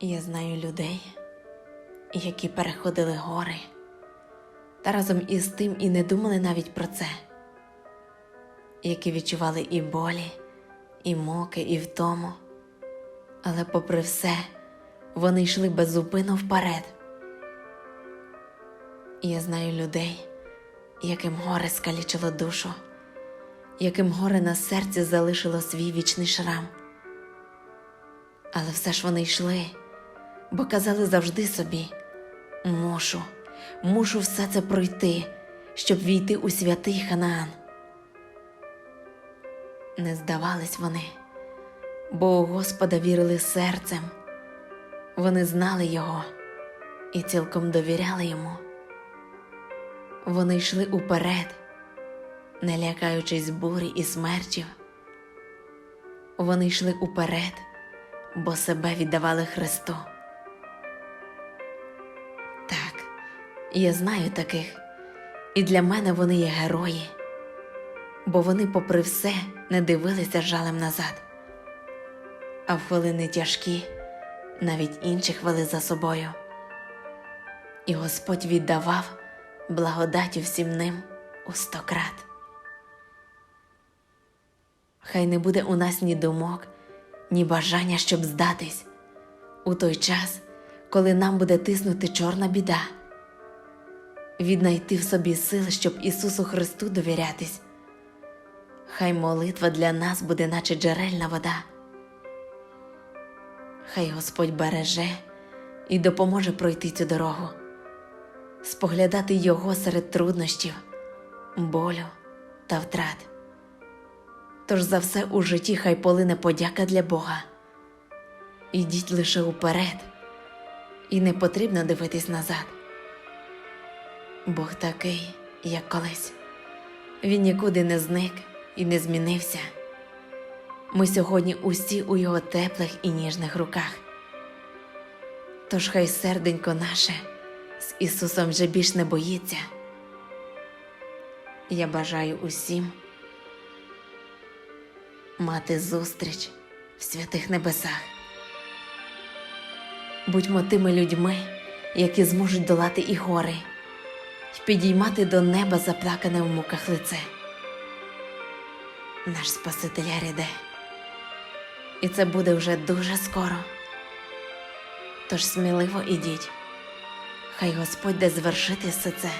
Я знаю людей, які переходили гори, та разом із тим і не думали навіть про це, які відчували і болі, і муки, і втому, але попри все, вони йшли беззупинно вперед. Я знаю людей, яким горе скалічило душу, яким горе на серці залишило свій вічний шрам. Але все ж вони йшли, бо казали завжди собі: мушу, мушу все це пройти, щоб війти у святий Ханаан. Не здавались вони, бо у Господа вірили серцем. Вони знали його і цілком довіряли йому. Вони йшли уперед, не лякаючись бурі і смертів. Вони йшли уперед, бо себе віддавали Христу. Я знаю таких, і для мене вони є герої, бо вони, попри все, не дивилися жалем назад. А в хвилини тяжкі навіть інших вели за собою. І Господь віддавав благодаттю всім ним у сто крат. Хай не буде у нас ні думок, ні бажання, щоб здатись у той час, коли нам буде тиснути чорна біда, віднайти в собі сил, щоб Ісусу Христу довірятись. Хай молитва для нас буде, наче джерельна вода. Хай Господь береже і допоможе пройти цю дорогу, споглядати Його серед труднощів, болю та втрат. Тож за все у житті хай полине подяка для Бога. Ідіть лише уперед, і не потрібно дивитись назад. Бог такий, як колись. Він нікуди не зник і не змінився. Ми сьогодні усі у його теплих і ніжних руках. Тож хай серденько наше з Ісусом вже більш не боїться. Я бажаю усім мати зустріч в святих небесах. Будьмо тими людьми, які зможуть долати і гори, й підіймати до неба заплакане в муках лице. Наш Спасителя ряде, і це буде вже дуже скоро. Тож сміливо ідіть, хай Господь де звершити все це.